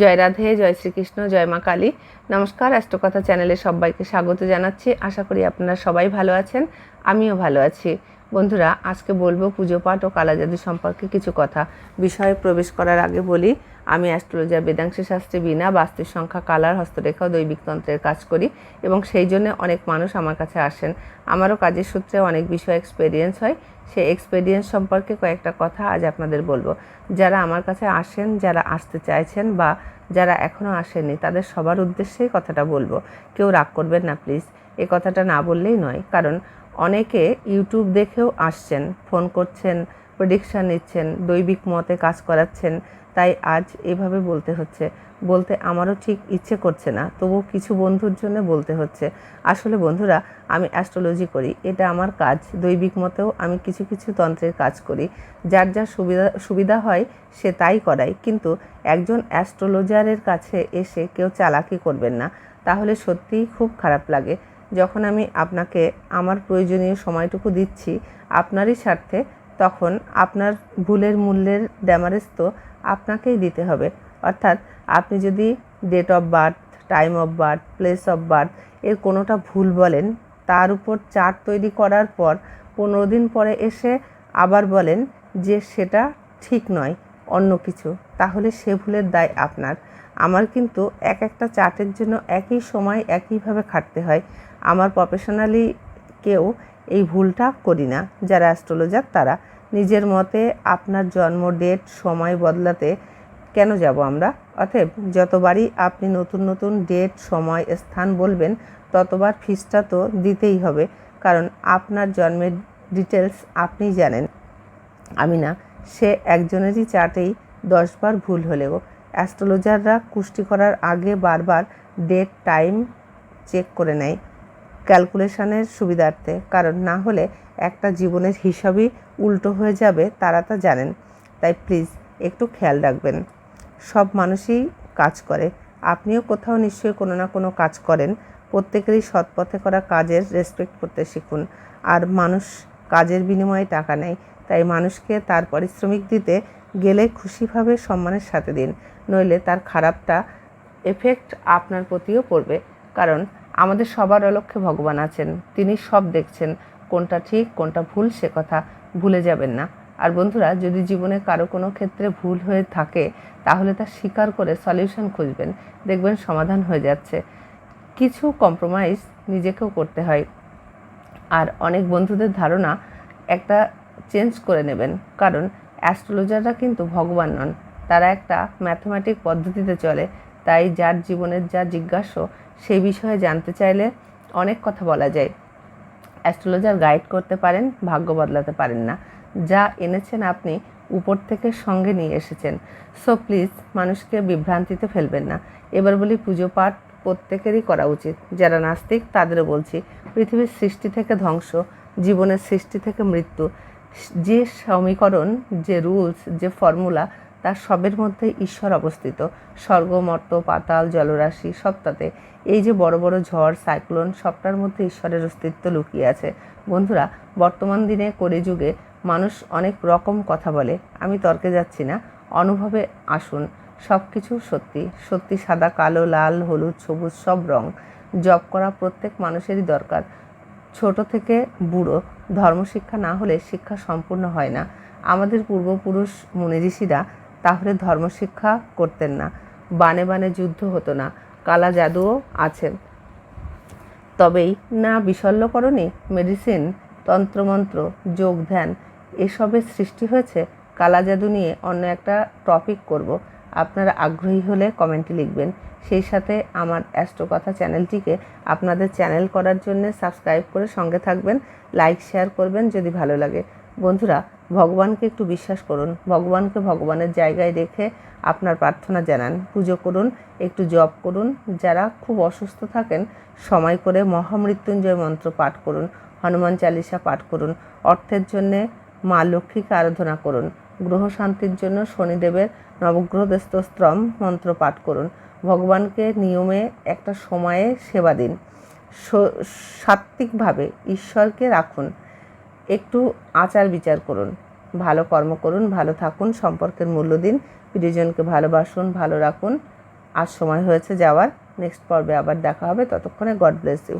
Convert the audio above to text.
জয় রাধে, জয় শ্রীকৃষ্ণ, জয় মা কালী। নমস্কার অষ্টকথা চ্যানেলে সবাইকে স্বাগত জানাচ্ছি। আশা করি আপনারা সবাই ভালো আছেন, আমিও ভালো আছি। বন্ধুরা, আজকে বলব পুজো পাঠ ও কালাজাদু সম্পর্কে কিছু কথা। বিষয়ে প্রবেশ করার আগে বলি, আমি অ্যাস্ট্রোলজার বেদাংশী শাস্ত্রী বিনা বাস্তুর সংখ্যা, কালার, হস্তরেখা ও দৈবিক তন্ত্রের কাজ করি এবং সেই জন্য অনেক মানুষ আমার কাছে আসেন। আমারও কাজের সূত্রে অনেক বিষয় এক্সপেরিয়েন্স হয়। সেই এক্সপেরিয়েন্স সম্পর্কে কয়েকটা কথা আজ আপনাদের বলব। যারা আমার কাছে আসেন, যারা আসতে চাইছেন বা যারা এখনও আসেননি, তাদের সবার উদ্দেশ্যেই কথাটা বলব। কেউ রাগ করবেন না প্লিজ এ কথাটা না বললেই নয়। কারণ অনেকে ইউটিউব দেখেও আসছেন, ফোন করছেন প্রেডিকশান নিচ্ছেন, দৈবিক মতে কাজ করাচ্ছেন। তাই আজ এভাবে বলতে হচ্ছে। বলতে আমারও ঠিক ইচ্ছে করছে না তবু কিছু বন্ধুর জন্য বলতে হচ্ছে। আসলে বন্ধুরা, আমি অ্যাস্ট্রোলজি করি, এটা আমার কাজ। দৈবিক মতেও আমি কিছু কিছু তন্ত্রের কাজ করি। যার যা সুবিধা সুবিধা হয়, সে তাই করাই কিন্তু একজন অ্যাস্ট্রোলজারের কাছে এসে কেউ চালাকি করবেন না, তাহলে সত্যিই খুব খারাপ লাগে। যখন আমি আপনাকে আমার প্রয়োজনীয় সময়টুকু দিচ্ছি আপনারই স্বার্থে, তখন আপনার ভুলের মূল্যের ড্যামারেজ তো আপনাকেই দিতে হবে। অর্থাৎ আপনি যদি date of birth time of birth place of birth এর কোনোটা ভুল বলেন, তার উপর চার্ট তৈরি করার পর পনেরো দিন পরে এসে আবার বলেন যে সেটা ঠিক নয়, অন্য কিছু, তাহলে সে ভুলের দায় আপনার। আমার কিন্তু এক একটা চার্টের জন্য একই সময় একইভাবে খাটতে হয়। আমার প্রফেশনালি কেউ এই ভুলটা করি না। যারা অ্যাস্ট্রোলজার তারা নিজের মতে আপনার জন্ম ডেট সময় বদলাতে কেন যাব আমরা? অতএব যতবারই আপনি নতুন নতুন ডেট সময়, স্থান বলবেন, ততবার ফিসটা তো দিতেই হবে। কারণ আপনার জন্মের ডিটেলস আপনি জানেন। আমি না, সে একজনেরই চার্টেই দশবার ভুল হলেও। অ্যাস্ট্রোলজাররা কুষ্টি করার আগে বারবার ডেট টাইম চেক করে নেয়। ক্যালকুলেশনের সুবিধার্থে, কারণ না হলে একটা জীবনের হিসাবই উল্টো হয়ে যাবে, তারা তা জানেন। তাই প্লিজ একটু খেয়াল রাখবেন। সব মানুষই কাজ করে। আপনিও কোথাও নিশ্চয়ই কোনো না কোনো কাজ করেন। প্রত্যেকেরই সৎ পথে করা কাজের রেসপেক্ট করতে শিখুন। আর মানুষ কাজের বিনিময়ে টাকা নেয়। তাই মানুষকে তার পারিশ্রমিক দিতে গেলে খুশিভাবে সম্মানের সাথে দিন। নইলে তার খারাপটা এফেক্ট আপনার প্রতিও পড়বে। কারণ আমাদের সবার অলক্ষ্যে ভগবান আছেন। তিনি সব দেখছেন। কোনটা ঠিক, কোনটা ভুল, সে কথা ভুলে যাবেন না। আর বন্ধুরা, যদি জীবনে কারও কোনো ক্ষেত্রে ভুল হয়ে থাকে, তাহলে তা স্বীকার করে সলিউশন খুঁজবেন। দেখবেন সমাধান হয়ে যাচ্ছে। কিছু কম্প্রোমাইজ নিজেকেও করতে হয়। আর অনেক বন্ধুদের ধারণা একটা চেঞ্জ করে নেবেন। কারণ অ্যাস্ট্রোলজাররা কিন্তু ভগবান নন। তারা একটা ম্যাথমেটিক পদ্ধতিতে চলে। তাই যার জীবনের যা জিজ্ঞাসা সেই বিষয়ে জানতে চাইলে অনেক কথা বলা যায়। অ্যাস্ট্রোলজার গাইড করতে পারেন, ভাগ্য বদলাতে পারেন না। যা এনেছেন আপনি উপর থেকে সঙ্গে নিয়ে এসেছেন। সো প্লিজ মানুষকে বিভ্রান্তিতে ফেলবেন না। এবার বলি পুজো পাঠ প্রত্যেকেরই করা উচিত। যারা নাস্তিক, তাদেরও বলছি, পৃথিবীর সৃষ্টি থেকে ধ্বংস, জীবনের সৃষ্টি থেকে মৃত্যু, যে সমীকরণ, যে রুলস যে ফর্মুলা তার সবের মধ্যে ঈশ্বর অবস্থিত। স্বর্গ, মর্ত, পাতাল, জলরাশি সবটাতে। এই যে বড় বড় ঝড়, সাইক্লোন, সবটার মধ্যে ঈশ্বরের অস্তিত্ব লুকিয়ে আছে। বন্ধুরা, বর্তমান দিনে কলিযুগে মানুষ অনেক রকম কথা বলে। আমি তর্কে যাচ্ছি না। অনুভবে আসুন। সব কিছু সত্যি। সত্যি সাদা, কালো, লাল, হলুদ, সবুজ, সব রং। জব করা প্রত্যেক মানুষেরই দরকার। ছোট থেকে বুড়ো, ধর্মশিক্ষা না হলে শিক্ষা সম্পূর্ণ হয় না। আমাদের পূর্বপুরুষ, মুনি ঋষিরা তাহলে ধর্মশিক্ষা করতেন না। বানে বানে যুদ্ধ হতো না। কালা জাদুও আছে। তবেই না বিশল্যকরণে মেডিসিন, তন্ত্রমন্ত্র যোগ ধ্যান এসবের সৃষ্টি হয়েছে। কালা জাদু নিয়ে অন্য একটা টপিক করব। আপনারা আগ্রহী হলে কমেন্টে লিখবেন। সেই সাথে আমার অ্যাস্ট্রোকথা চ্যানেলটিকে আপনাদের চ্যানেল করার জন্য সাবস্ক্রাইব করে সঙ্গে থাকবেন। লাইক, শেয়ার করবেন যদি ভালো লাগে। বন্ধুরা ভগবানকে একটু বিশ্বাস করুন, ভগবানকে ভগবানের জায়গায় রেখে আপনার প্রার্থনা জানান, পুজো করুন, একটু জপ করুন, যারা খুব অসুস্থ থাকেন, সময় করে মহামৃত্যুঞ্জয় মন্ত্র পাঠ করুন, হনুমান চালিসা পাঠ করুন, অর্থের জন্যে মা লক্ষ্মীকে আরাধনা করুন, গ্রহ শান্তির জন্য শনিদেবের নবগ্রহ স্তোত্রম মন্ত্র পাঠ করুন, ভগবানকে নিয়মে একটা সময়ে সেবা দিন সাত্ত্বিকভাবে ঈশ্বরকে রাখুন একটু আচার বিচার করুন, ভালো কর্ম করুন, ভালো থাকুন, সম্পর্কের মূল্য দিন প্রিয়জনকে ভালোবাসুন, ভালো রাখুন। আর সময় হয়েছে যাওয়ার নেক্সট পর্বে আবার দেখা হবে, ততক্ষণে গড ব্লেস ইউ